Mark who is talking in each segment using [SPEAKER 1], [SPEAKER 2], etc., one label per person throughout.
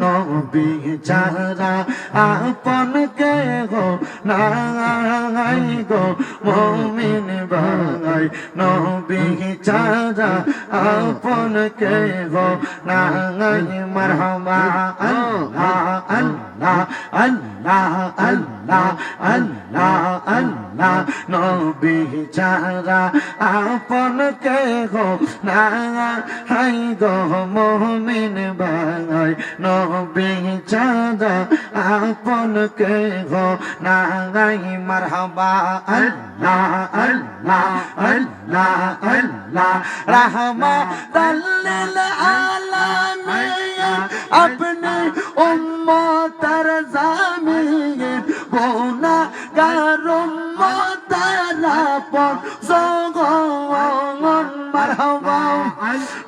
[SPEAKER 1] নবী চারা আপন কে গো নাই গো মমিন ভাই, নবী চারা আপন কে গো নাই। মারহাবা, আল্লাহ আল্লাহ আল্লাহ আল্লাহ আল্লাহ আল্লাহ। নবী চারা আপন কে গো নাই গো মমিন ভাই নবী চারা আপন কে গো নাই, মারহাবা আল্লাহ আল্লাহ আল্লাহ আল্লাহ। রহমা তাল্লিল আলামিন, আপনি উম্মতার জামিন গোনা গার উম্মতার পর সগন মারহাবা,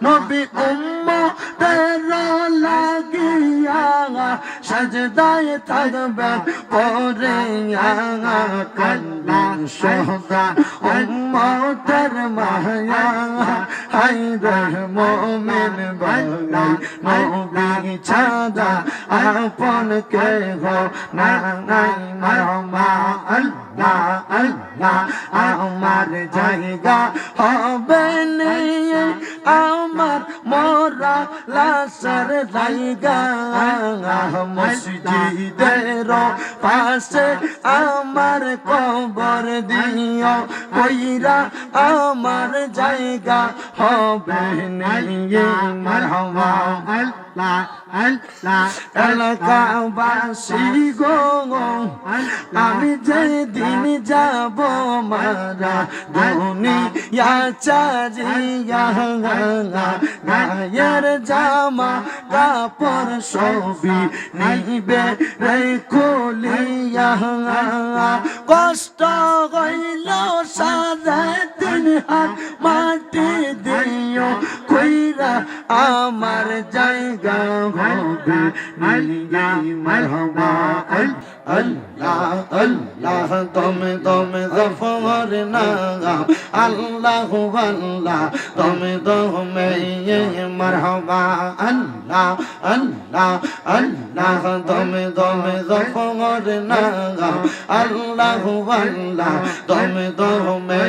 [SPEAKER 1] নবী উম্মতার সাজদায় থাকবে, পরে কল্যাণ সোহদা উম্মতের মায়া হাই রহমমিন বাগাই নবী ছাদা আপন কে গো নাই। মারমা আল্লাহ আল্লাহ, আমার জায়গা হবে নেই আমার মরা লাসার জায়গা মসজিদের পাশে আমার কবর দিও কইরা আমার জায়গা হবে নিয়ে মারহাবা আমি যেদিন যাব মারা দুনিয়া চারিয়া গায়ের জামা কাপড় সবই নিবে রে খুলিয়া কষ্ট হইল দিন হাত মাটি দিও কইরা আমার জায়গা হবে মিলিয়া মরহবা আল আল্লাহ আল্লাহ দমে দমে জফর নাম আল্লাহু আল্লাহ দমে দমে মারহাবা আল্লাহ আল্লাহ আল্লাহ দমে দমে জফর নাম আল্লাহু আল্লাহ দমে দমে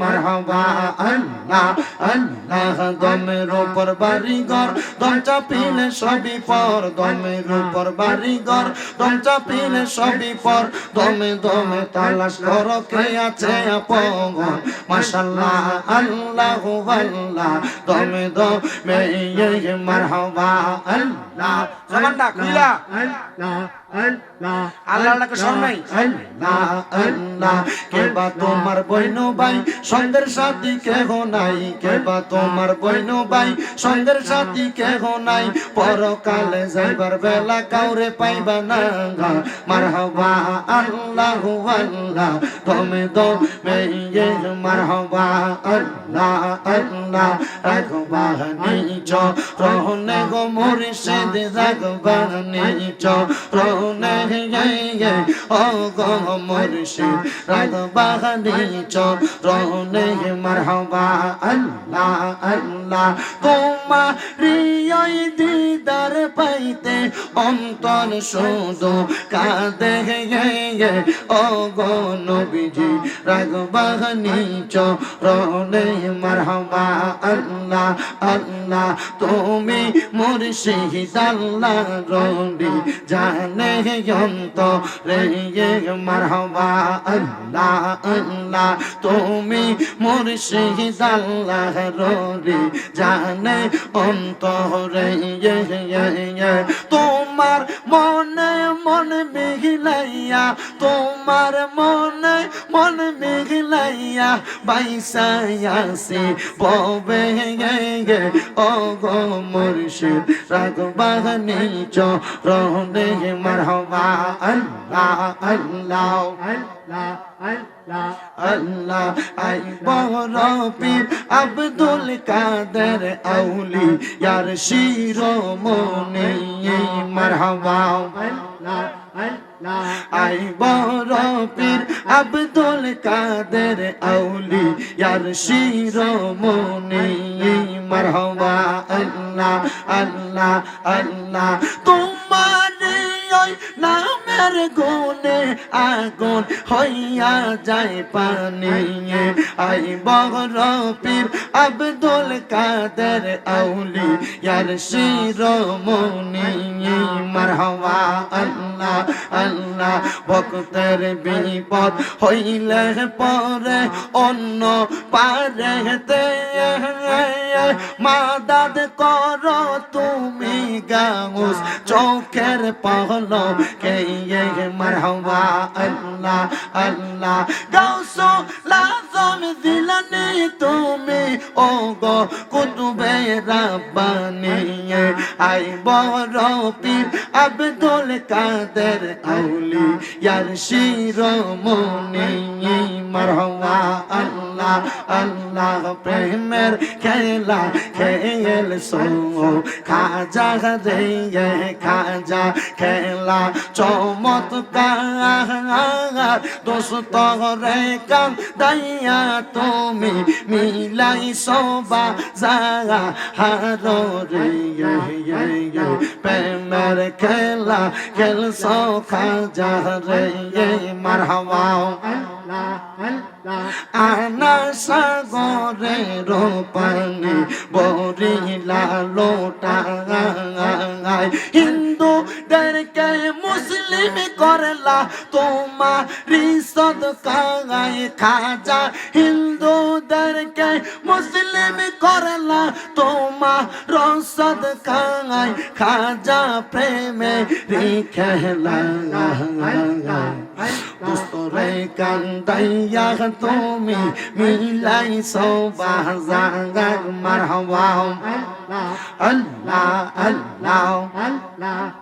[SPEAKER 1] মারহাবা আল্লাহ আল্লাহ দমের উপর বাড়িঘর দম চাপিলে সবই পর দমের উপর বাড়িঘর দম চাপিলে সবই পর দমে দমে তালাশ কর কে আছে আপন? মাশাল্লাহ আল্লাহ আল্লাহ। দমে দমে মারহাবা আল্লাহ
[SPEAKER 2] জবানটা খুইলা।
[SPEAKER 1] আল্লাহ। আল্লাহ
[SPEAKER 2] আল্লাহ স্মরণ নাই?
[SPEAKER 1] আল্লাহ আল্লাহ কে বা তোমার বইন ভাই সঙ্গের সাথী কেহ নাই? কে বা তোমার বইন ভাই সঙ্গের সাথী কেহ নাই? পরকালে যাইবার বেলা কাউরে পাইবা না মারহাবা আল্লাহ আল্লাহ তুমি তো মেয়ে মারহাবা আল্লাহ আল্লাহ। রাখবা নিচ রহনে গো মুর্শিদ রাখবা নিচ রহনে চরণে মারহবা আল্লাহ আল্লাহ তোমার দিদার পাইতে অন্তর শুধু কাঁদে গে ও গো নবীজি রাগবাহনি চরণে মারহবা আল্লাহ আল্লাহ তুমি মুর্শিদ আল্লাহ রবি জানে যন্ত রে মারহাবা আল্লাহ আল্লাহ তুমি মুর্শিদ আল্লাহ রে জানে অন্তরে তোমার মনে মনে মিহিলাইয়া, তোমার মনে মন মিহিলাইয়া বাইসায়াসি ববে গে ও গো মুর্শিদ রাগবাহ নিচ রহনে মারহবা। আল্লাহ আল্লাহ আল্লাহ আল্লাহ। আল্লাহ আই বহরপীর আব্দুল কাদের আউলি, ইয়ার শির মনে মারহাবা। আল্লাহ আল্লাহ আই বহরপীর আব্দুল কাদের আউলি, ইয়ার শির মনে মারহাবা আল্লাহ আল্লাহ আল্লাহ নামের গুণে আগুন হইয়া যায় পানি আই বগর পীর আব্দুল কাদের আউলি, ইয়ার শিরোমণি, মারহাবা, আল্লাহ আল্লাহ, ভক্তের বিপদ হইলে পরে অন্য পারেতে মাদাদ কর তুমি গাউস চোখের পহল কে মারহাবা, আল্লাহ আল্লাহ গাউস লাজম দিলানি তুমি ও গো কুতুবে রাব্বানি আই বড় পীর আব্দুল কাদের আউলি ইয়ার শিরোমণি মারহাবা আল্লাহ আল্লাহ প্রেমের খেলা খেল সো খাজা রে খাজা খেলা চমৎকার দোস্ত রে কান দাইয়া তুমি মিলাই সবা জাগা হার রে প্রেমের খেলা খেল সো খাজা রে মারহাবা। আনা সাগরে রোপানি বরিলা লোটা হিন্দু ডরকে মুসলিম করলা, তোমার রিসদ কাগাই খাজা হিন্দু ডরকে মুসলিম করলা, তোমার রসদ কাগাই খাজা প্রেমে রিখলা দোস্তরে কান্দাইয়া তুমি মিলাই সবাহ জাগার মারহাবা। আল্লাহ আল্লাহ ইল্লাল্লাহু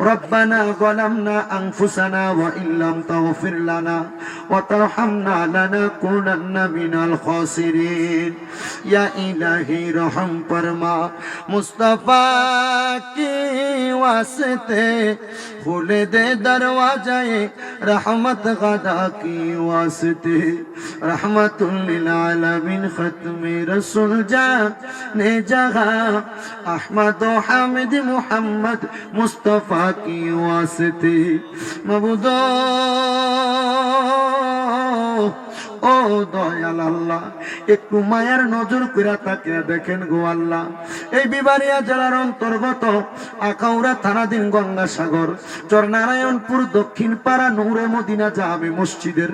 [SPEAKER 1] ربنا ظلمنا أنفسنا وإن لم تغفر لنا وترحمنا لنكونن من الخاسرين يا إلهي رحم فرما مصطفیٰ کی واسطے کھول دے دروازے رحمت غدا کی واسطے رحمت للعالمین ختم رسول جا نے جہاں احمد و حامد محمد مصطفیٰ کی واسطے مبدو ও দয়াল আল্লাহ, একটু মায়ের নজর করে তাকে দেখেন গো আল্লাহ। এই বিবারিয়া জেলার অন্তর্গত আখাউড়া থানাধীন গঙ্গাসাগর, চরনারায়ণপুর দক্ষিণ পাড়া নৌরে মদিনা জামে মসজিদের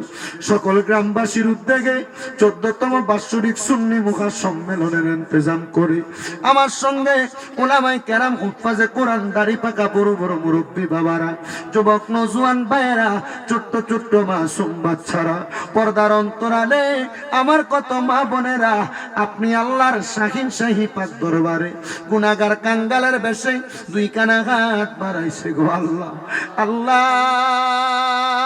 [SPEAKER 1] সকল গ্রামবাসীর উদ্যোগে চোদ্দতম বাৎসরিক সুন্নি মুখা সম্মেলনের ইন্তজাম করে। আমার সঙ্গে ওলামাই কেরাম উৎফাজে কোরআন দাড়ি পাকা বড় বড় মুরব্বী বাবারা, যুবক নজুয়ান ভাইয়েরা, ছোট্ট ছোট্ট মাসুম বাচ্চারা, পর্দার অন্তরালে আমার কত মা বোনেরা, আপনি আল্লাহর শাহিন শাহী পাক দরবারে। গুনাগার কাঙ্গালের বেশে দুই কানা হাত বাড়াইছে গো আল্লাহ। আল্লাহ!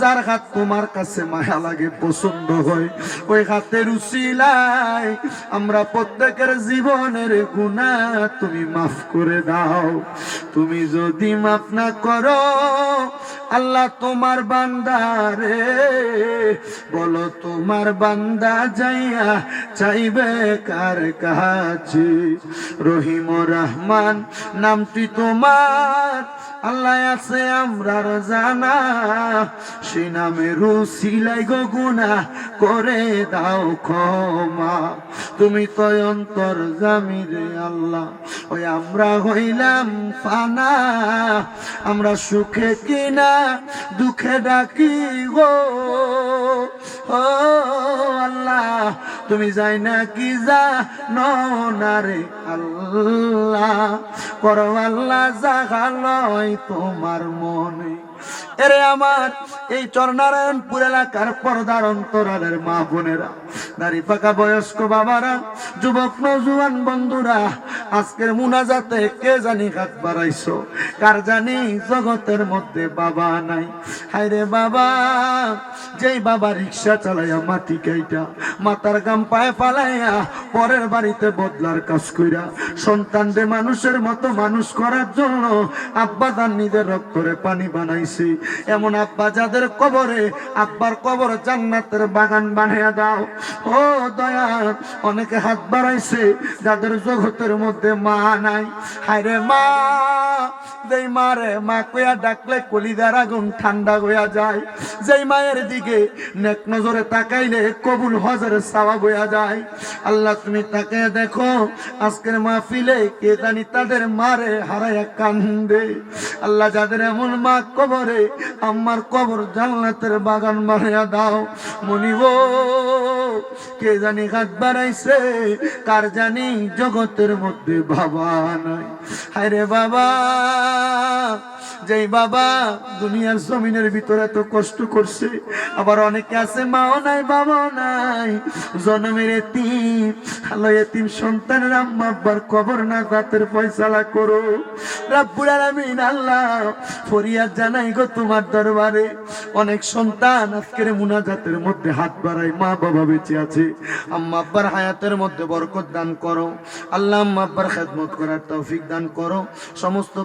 [SPEAKER 1] যার হাত তোমার কাছে মায়া লাগে, পছন্দ হয়, ওই হাতের উসিলায় আমরা প্রত্যেকের জীবনের গুণা তুমি মাফ করে দাও। তুমি যদি মাফ না করো, আল্লাহ তোমার বান্দারে বলো, তোমার বান্দা যাইয়া চাইবে কার কাছে? রহিম রহমান, নামটি তোমার। আল্লাহ আছে আমরার জানা। সে নামে রুসিলাই গো গুনা করে দাও ক্ষমা। তুমি তো অন্তর জামিরে আল্লাহ। ওই আমরা হইলাম ফানা, আমরা সুখে কিনা, দুঃখে ডাকি গো। ও আল্লাহ, তুমি যাই না কি যা নারে আল্লাহ। করো আল্লাহ জাগালয় তোমার মনে। এরে আমার এই চরনারায়ণপুর এলাকার পর্দার অন্তরালের মা বোনেরা দাড়ি পাকা বয়স্ক বাবারা যুবক নজুয়ান বন্ধুরা আজকের মুনাজাতে কে জানি হাত বাড়াইছো? কার জানি জগতের মধ্যে বাবা নাই? হায়রে বাবা, যেই বাবা রিক্সা চালাইয়া মাটি কাইটা মাতার গাম পায়ে ফালাইয়া পরের বাড়িতে বদলার কাজ কইরা সন্তানরে মানুষের মতো মানুষ করার জন্য আব্বা তার নিজের রক্তরে পানি বানাইছে। এমন আব্বা যাদের কবরে, আব্বার কবর জান্নাতের বাগান বানিয়ে দাও। ও দয়া অনেকে হাত বাড়াইছে যাদের জগতের মধ্যে মা নাই। হায়রে মা, যেই মারে মা কইয়া ডাকলে কলিদার আগুন ঠান্ডা হইয়া যায়। যেই মায়ের দিকে নেক নজরে তাকাইলে কবুল হজরে সাওয়া বইয়া যায়। আল্লাহ তুমি তাকে দেখো, আজকের মাহফিলে কে জানি তাদের মারে হারাইয়া কান্দে। আল্লাহ যাদের এমন মা কবরে আমার কবর জান্নাতের বাগান বানাইয়া দাও। মনিব কে জানি হাত বাড়াইছে? কার জানি জগতের মধ্যে বাবা নাই? আরে বাবা! যেই বাবা দুনিয়ার জমিনের ভিতরে তো কষ্ট করছে, আবার অনেকে আছে, মাও নাই, বাবাও নাই। জন্মের এতিম এতিম সন্তানের আম্মা আব্বার কবর না জাতের ফয়সালা করো। আল্লাহ অনেক সন্তান মধ্যে হাত মা বাবা বেঁচে আছে। আব্বার হায়াতের মধ্যে বরকত দান করো। খেদমত করার তৌফিক দান করো। সমস্ত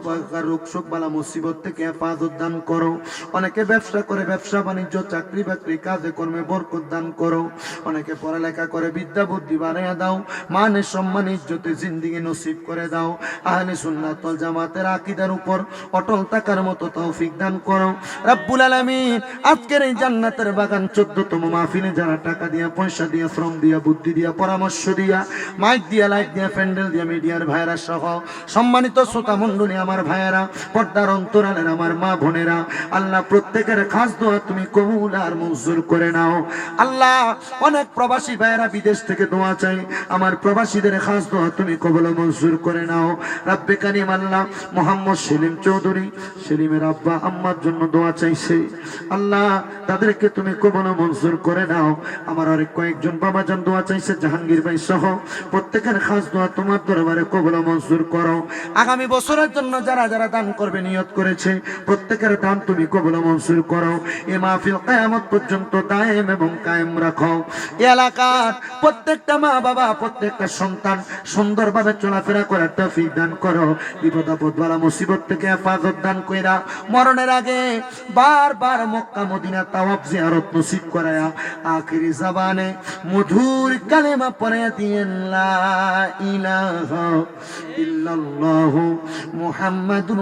[SPEAKER 1] রোগ শোক বালা মুসিবত থেকে হেফাজত দান করো। অনেকে ব্যবসা করে, ব্যবসা বাণিজ্য, চাকরি বাকরি, কাজে কর্মে বরকত দান করো। অনেকে পড়ালেখা করে, বিদ্যা বুদ্ধি বাড়াইয়া দাও। মানে সম্মান, ইজ্জতে জিন্দিগি নসিব করে দাও। আহলে সুন্নাত ওয়াল জামাতের আকীদার উপর অটল থাকার মতো তৌফিক দান করো। রব্বুল আলামিন, আজকের এই জান্নাতের বাগান 14তম মাহফিলে যারা টাকা দিয়া, পয়সা দিয়া, শ্রম দিয়া, বুদ্ধি দিয়া, পরামর্শ দিয়া, মাইক দিয়া লাইট দিয়া, প্যান্ডেল দিয়া, মিডিয়ার ভাইরা সহ সম্মানিত শ্রোতা মণ্ডলী, আমার ভাইয়েরা, পর্দার অন্তরালের আমার মা বোনেরা, আল্লাহ প্রত্যেকের খাস দোয়া তুমি কবুল আর মঞ্জুর করে নাও। আল্লাহ অনেক প্রবাসী ভাইয়েরা বিদেশ থেকে দোয়া চাই আমার প্রবাসীদের খাস দোয়া তুমি কবল মঞ্জুর করে নাও। রাব্বে কারিম আল্লাহ মোহাম্মদ সেলিম চৌধুরী, সেলিমের আব্বা আম্মার জন্য দোয়া চাইছে। আল্লাহ তাদেরকে তুমি কবল মঞ্জুর করে নাও। আমার আরেক কয়েকজন বাবা যান দোয়া চাইছে, জাহাঙ্গীর ভাই সহ প্রত্যেকের খাস দোয়া তোমার দরবারে কবল মঞ্জুর করো। আগামী বছরের জন্য যারা যারা দান করবে, নিয়ত করেছে, প্রত্যেকের দান তুমি কবল মঞ্জুর করো। এ মাহফিল কিয়ামত পর্যন্ত দায়েম এবং কায়েম রাখো। এলাকার প্রত্যেকটা মা বাবা প্রত্যেকটা সন্তান সুন্দরভাবে চলাফেরা করার তৌফিক দান করো। বিপদ আপদ বালা মুসিবত থেকে হেফাজত দান কইরা মরণের আগে বারবার মক্কা, মদিনা তাওয়াফ জিয়ারত নসিব করায়া আখিরি জাবানে মধুর কালেমা পড়ে দিয়েন, লা ইলাহা ইল্লাল্লাহ মুহাম্মাদুর